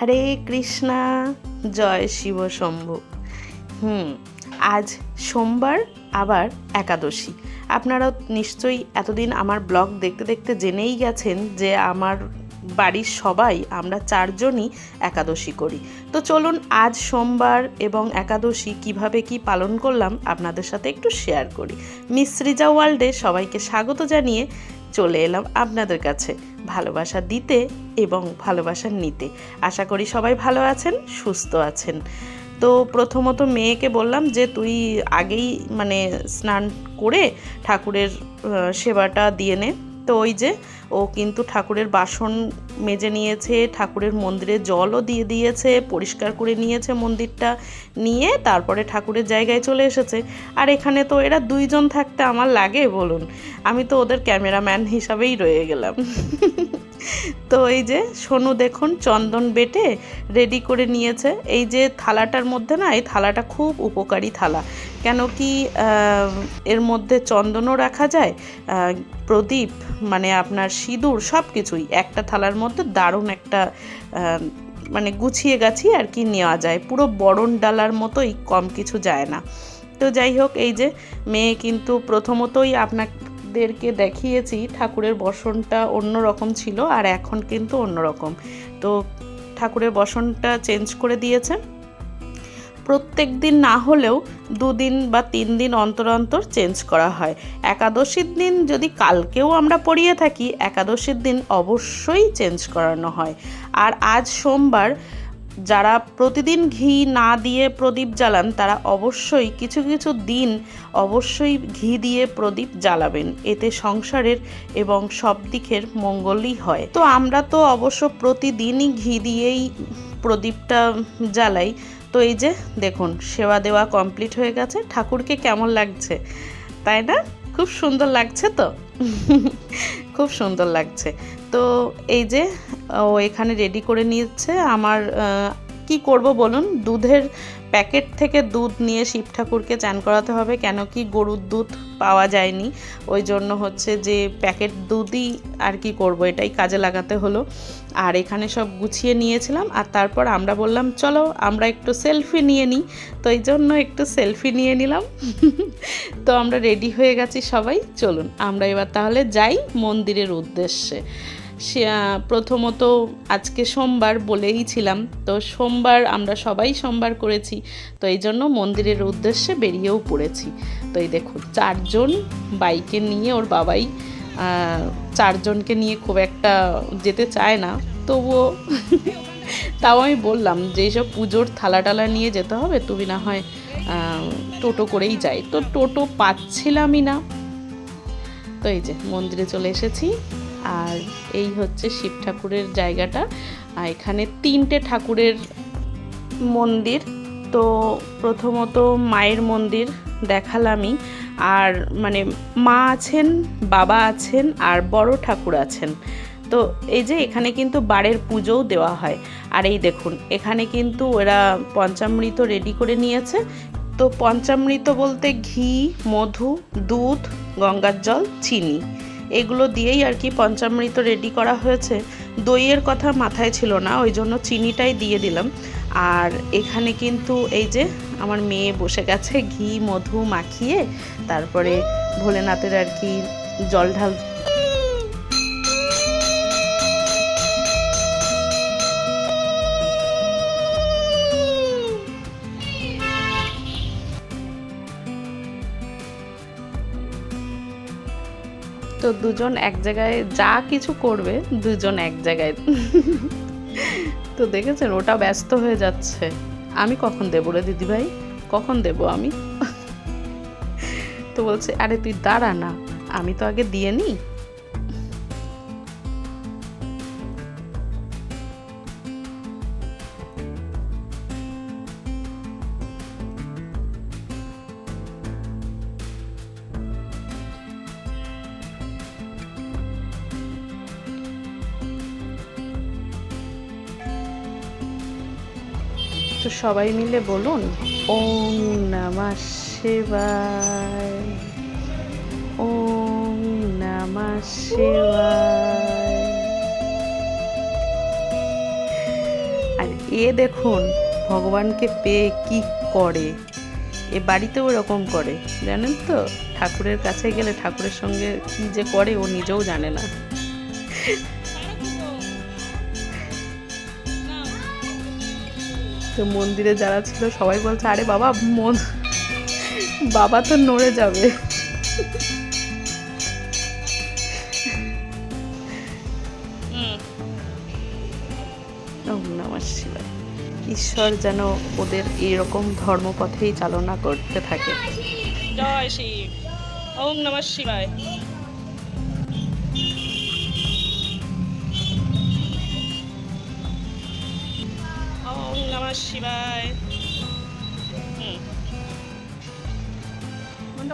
হরে কৃষ্ণা, জয় শিব শম্ভু। হুম, আজ সোমবার, আবার একাদশী। আপনারা নিশ্চয়ই এতদিন আমার ব্লগ দেখতে দেখতে জেনেই গেছেন যে আমার বাড়ির সবাই, আমরা চারজনই একাদশী করি। তো চলুন আজ সোমবার এবং একাদশী কীভাবে কি পালন করলাম আপনাদের সাথে একটু শেয়ার করি। মিস সৃজা ওয়ার্ল্ডে সবাইকে স্বাগত জানিয়ে চলে এলাম আপনাদের কাছে। ভালোবাসা দিতে এবং ভালোবাসা নিতে। আশা করি সবাই ভালো আছেন, সুস্থ আছেন। তো প্রথমত মেয়েকে বললাম যে, তুই আগেই মানে স্নান করে ঠাকুরের সেবাটা দিয়ে নে। তো ওই যে ও কিন্তু ঠাকুরের বাসন মেজে নিয়েছে, ঠাকুরের মন্দিরে জলও দিয়ে দিয়েছে, পরিষ্কার করে নিয়েছে মন্দিরটা নিয়ে, তারপরে ঠাকুরের জায়গায় চলে এসেছে। আর এখানে তো এরা দুইজন থাকতে আমার লাগে বলুন। আমি তো ওদের ক্যামেরাম্যান হিসাবেই রয়ে গেলাম। তো এই যে সোনু দেখুন চন্দন বেটে রেডি করে নিয়েছে। এই যে থালাটার মধ্যে না, এই থালাটা খুব উপকারী থালা। কেন কি এর মধ্যে চন্দনও রাখা যায় প্রদীপ মানে আপনার সিঁদুর সব কিছুই একটা থালার মধ্যে দারুণ একটা মানে গুছিয়ে গাছিয়ে আর কি নেওয়া যায়। পুরো বরণ ডালার মতোই কম কিছু যায় না। তো যাই হোক, এই যে মেয়ে কিন্তু প্রথমতই আপনাদেরকে দেখিয়েছি, ঠাকুরের বসনটা অন্য রকম ছিল আর এখন কিন্তু অন্য রকম তো ঠাকুরের বসনটা চেঞ্জ করে দিয়েছে প্রত্যেক দিন না হলেও দুদিন বা তিন দিন অন্তর অন্তর চেঞ্জ করা হয়। একাদশীর দিন যদি কালকেও আমরা পড়িয়ে থাকি, একাদশীর দিন অবশ্যই চেঞ্জ করানো হয়। আর আজ সোমবার যারা প্রতিদিন ঘি না দিয়ে প্রদীপ জ্বালান, তারা অবশ্যই কিছু কিছু দিন অবশ্যই ঘি দিয়ে প্রদীপ জ্বালাবেন। এতে সংসারের এবং সব দিকের মঙ্গলই হয়। তো আমরা তো অবশ্য প্রতিদিনই ঘি দিয়েই প্রদীপটা জ্বালাই। তো এই যে, দেখুন, সেবা দেওয়া কমপ্লিট হয়ে গেছে। ঠাকুরকে কেমন লাগছে? তাই না? খুব সুন্দর লাগছে তো? খুব সুন্দর লাগছে। তো এই যে ও এখানে রেডি করে নিচ্ছে আমার কি করব বলুন? দুধের প্যাকেট থেকে দুধ নিয়ে শিব ঠাকুরকে চান করাতে হবে, কেন কি গরুর দুধ পাওয়া যায়নি। ওই জন্য হচ্ছে যে প্যাকেট দুধই আর কি করব, এটাই কাজে লাগাতে হলো। আর এখানে সব গুছিয়ে নিয়েছিলাম, আর তারপর আমরা বললাম, চলো, আমরা একটু সেলফি নিয়ে নিই। তো এই জন্য একটু সেলফি নিয়ে নিলাম। তো আমরা রেডি হয়ে গেছি সবাই। চলুন, আমরা এবার তাহলে যাই মন্দিরের উদ্দেশ্যে। প্রথমত আজকে সোমবার বলেই ছিলাম। তো সোমবার আমরা সবাই সোমবার করেছি, তো এই জন্য মন্দিরের উদ্দেশ্যে বেরিয়েও পড়েছি। তো এই দেখুন, চারজন বাইকে নিয়ে, ওর বাবাই চারজনকে নিয়ে খুব একটা যেতে চায় না। তবুও তাও আমি বললাম যে এইসব পুজোর থালা টালা নিয়ে যেতে হবে, তুমি না হয় টোটো করেই যাই। তো টোটো পাচ্ছিলামই না। তো এই যে মন্দিরে চলে এসেছি। আর এই হচ্ছে শিব ঠাকুরের জায়গাটা। আর এখানে তিনটে ঠাকুরের মন্দির। তো প্রথমত মায়ের মন্দির দেখালামই। আর মানে মা আছেন, বাবা আছেন, আর বড় ঠাকুর আছেন। তো এই যে এখানে কিন্তু বারের পুজোও দেওয়া হয়। আর এই দেখুন, এখানে কিন্তু ওরা পঞ্চামৃত রেডি করে নিয়েছে। তো পঞ্চামৃত বলতে ঘি, মধু, দুধ, গঙ্গার জল, চিনি। এগুলো দিয়েই আর কি পঞ্চামৃত রেডি করা হয়েছে। দইয়ের কথা মাথায় ছিল না, ওই জন্য চিনিটাই দিয়ে দিলাম। আর এখানে কিন্তু এই যে আমার মেয়ে বসে গেছে, ঘি, মধু মাখিয়ে, তারপরে ভোলেনাথের আর কি জল ঢাল তো দুজন এক জায়গায় যা কিছু করবে, দুজন এক জায়গায়। তো দেখেছেন, ওটা ব্যস্ত হয়ে যাচ্ছে। আমি কখন দেবো রে দিদিভাই? কখন দেবো আমি? তো বলছে, আরে তুই দাঁড়া না, আমি তো আগে দিয়ে নিই। তো সবাই মিলে বলুন, ওম নমঃ শিবায়, ওম নমঃ শিবায়। আর এ দেখুন, ভগবানকে পেয়ে কি করে? এ বাড়িতেও এরকম করে, জানেন তো? ঠাকুরের কাছে গেলে ঠাকুরের সঙ্গে কি যে করে, ও নিজেও জানে না। তো মন্দিরে যারা ছিল, সবাই বলছে, আরে বাবা, মন বাবা তো নড়ে যাবে। ঈশ্বর যেন ওদের এইরকম ধর্মপথেই চালনা করতে থাকে। জয় শিব ওম নমঃ শিবায়।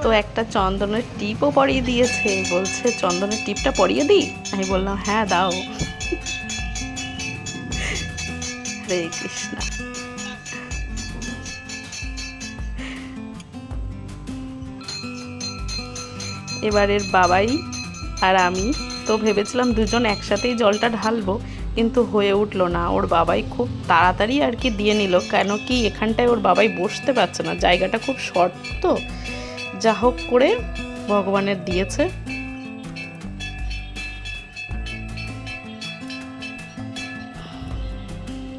তো একটা চন্দনের টিপও পরিয়ে দিয়েছে, বলছে, চন্দনের টিপটা পরিয়ে দিই? আমি বললাম হ্যাঁ দাও। হরে কৃষ্ণ। এবারের বাবাই আর আমি তো ভেবেছিলাম দুজন একসাথেই জলটা ঢালবো কিন্তু হয়ে উঠল না। ওর বাবাই খুব তাড়াতাড়ি আর কি দিয়ে নিল। কেন কি এখানটায় ওর বাবাই বসতে পারছে না। জায়গাটা খুব শর্ট তো। যা হোক করে ভগবানের দিয়েছে।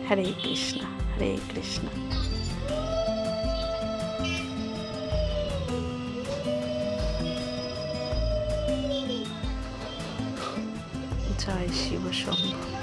হরে কৃষ্ণ হরে কৃষ্ণ। জয় শিব শম্ভু।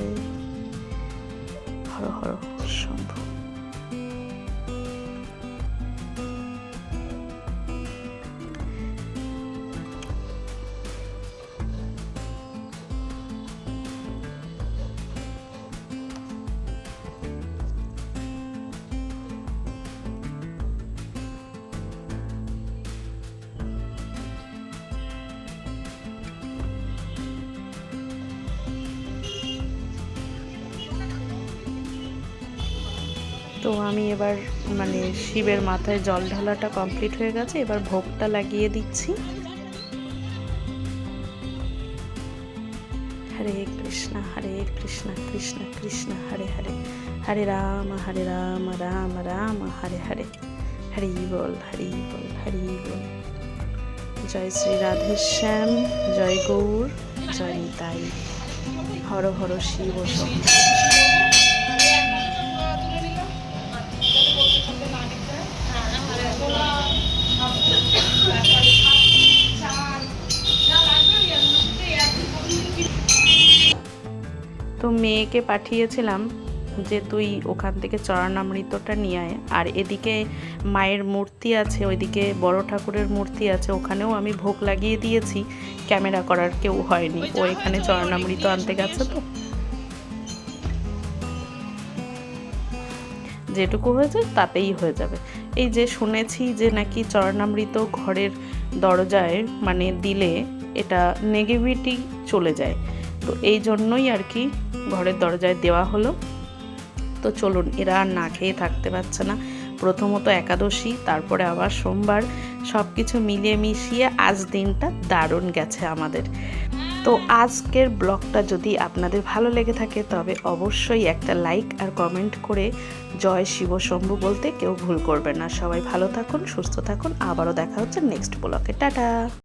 তো আমি এবার মানে শিবের মাথায় জল ঢালাটা কমপ্লিট হয়ে গেছে, এবার ভোগটা লাগিয়ে দিচ্ছি। হরে কৃষ্ণ হরে কৃষ্ণ কৃষ্ণ কৃষ্ণ, হরে হরে। হরে রাম হরে রাম রাম রাম, হরে হরে। হরি বল হরি বল হরি বল। জয় শ্রী রাধেশ্যাম, জয় গৌর, জয় নিতাই। হর হর শিব শম্ভু। মেয়েকে পাঠিয়েছিলাম যে তুই ওখান থেকে চরণামৃতটা নিয়ে আয়। আর এদিকে মায়ের মূর্তি আছে ওইদিকে বড় ঠাকুরের মূর্তি আছে ওখানেও আমি ভোগ লাগিয়ে দিয়েছি। ক্যামেরা করার কেউ হয়নি। ও এখানে চরণামৃত আনতে গেছে তো। যেটুকু হয়েছে তাতেই হয়ে যাবে। এই যে শুনেছি যে নাকি চরণামৃত ঘরের দরজায় মানে দিলে এটা নেগেটিভিটি চলে যায়। তো এই জন্যই আর কি ঘরের দরজায় দেওয়া হলো। তো চলুন, এরা আর না খেয়ে থাকতে পারছে না। প্রথমত একাদশী, তারপরে আবার সোমবার। সব কিছু মিলিয়ে মিশিয়ে আজ দিনটা দারুণ গেছে আমাদের। তো আজকের ব্লগটা যদি আপনাদের ভালো লেগে থাকে, তবে অবশ্যই একটা লাইক আর কমেন্ট করে জয় শিব শম্ভু বলতে কেউ ভুল করবেন না। সবাই ভালো থাকুন, সুস্থ থাকুন। আবারও দেখা হচ্ছে নেক্সট ব্লগে। টাটা!